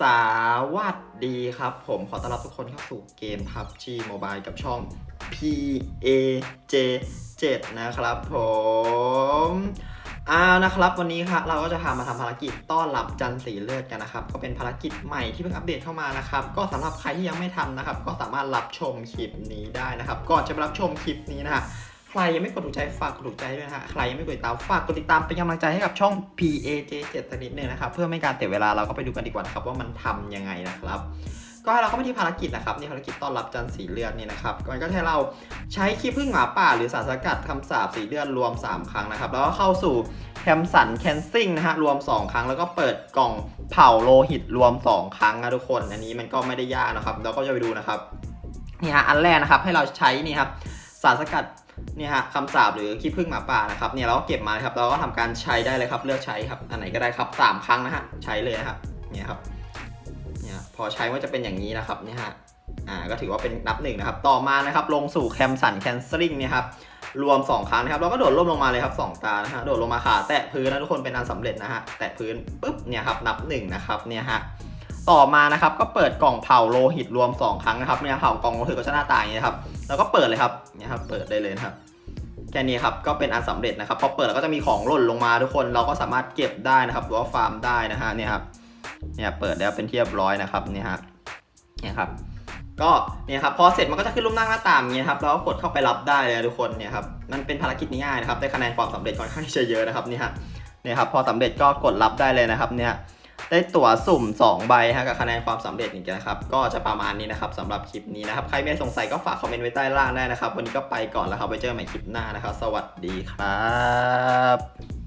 สวัสดีครับผมขอต้อนรับทุกคนเข้าสู่เกม PUBG Mobile กับช่อง PAJ 7นะครับผมอ่านะครับวันนี้ครับเราก็จะพามาทำภารกิจต้อนรับจันทร์สีเลือดกันนะครับ ก็เป็นภารกิจใหม่ที่เพิ่งอัปเดตเข้ามานะครับ ก็สำหรับใครที่ยังไม่ทำนะครับ ก็สามารถรับชมคลิปนี้ได้นะครับ ก่อนจะรับชมคลิปนี้นะฮะ ใครยังไม่กดถูกใจฝากกดถูกใจด้วยนะฮะใครยังไม่กดติดตามฝากกดติดตามเป็นกำลังใจให้กับช่อง PAJ 7 สักนิดนึงนะครับเพื่อไม่การเสียเวลาเราก็ไปดูกันดีกว่านะครับว่ามันทำยังไงนะครับก็ให้เราเข้าไปที่ภารกิจนะครับนี่ภารกิจต้อนรับจันทร์สีเลือดนี่นะครับก่อนก็ให้เราใช้ขี้ผึ้งหมาป่า หรือสารสกัดคำสาบสีเลือดรวม 3 ครั้งนะครับ แล้วก็เข้าสู่แคมสันแคนซิงนะฮะรวม 2 ครั้ง แล้วก็เปิดกล่องเผาโลหิตรวม 2 ครั้งนะทุกคน อันนี้มันก็ไม่ได้ยากนะครับเราก็จะไปดูนะครับนี่ฮะอันแรกนะครับให้เราใช้นี่ครับสารสกัด เนี่ยฮะคำสาบหรือขี้ผึ้งหมาป่านะครับเนี่ยเราก็เก็บมาครับเราก็ทำการใช้ได้เลยครับ เลือกใช้ครับอันไหนก็ได้ครับสามครั้งนะฮะใช้เลยนะครับเนี่ยครับเนี่ยพอใช้ก็จะเป็นอย่างนี้นะครับเนี่ยฮะอ่าก็ถือว่าเป็นนับหนึ่งนะครับ ต่อมานะครับลงสู่แคมสันแคนเซลิงเนี่ยครับรวม 2 ครั้งนะครับเราก็โดดร่มลงมาเลยครับ 2 ตานะฮะโดดลงมาขาแตะพื้นนะทุกคนเป็นอันสำเร็จนะฮะแตะพื้นปุ๊บเนี่ยครับนับหนึ่งนะครับเนี่ยฮะ ต่อมานะครับก็เปิดกล่องเผาโลหิตรวม 2 ครั้งนะครับเนี่ยเผากล่องโลหิตก็จะหน้าตาอย่างนี้ครับแล้วก็เปิดเลยครับเนี่ยครับเปิดได้เลยครับแค่นี้ครับก็เป็นอันสำเร็จนะครับพอเปิดแล้วก็จะมีของหล่นลงมาทุกคนเราก็สามารถเก็บได้นะครับหรือว่าฟาร์มได้นะฮะเนี่ยครับเนี่ยเปิดแล้วเป็นที่เรียบร้อยนะครับเนี่ยฮะเนี่ยครับก็เนี่ยครับพอเสร็จมันก็จะขึ้นรูปนั่งหน้าต่างอย่างเงี้ยครับเราก็กดเข้าไปรับได้เลยทุกคนเนี่ยครับมันเป็นภารกิจง่ายนะครับได้คะแนนความสำเร็จค่อนข้างจะเยอะนะครับนี่ฮะเนี่ยครับพอสำเร็จก็กดรับได้เลยนะครับเนี่ย ได้ตั๋วสุ่ม 2 ใบฮะกับคะแนนความสำเร็จอย่างเงี้ยนะครับ ก็จะประมาณนี้นะครับสำหรับคลิปนี้นะครับ ใครมีสงสัยก็ฝากคอมเมนต์ไว้ใต้ล่างได้นะครับ วันนี้ก็ไปก่อนแล้วครับ ไว้เจอกันใหม่คลิปหน้านะครับ สวัสดีครับ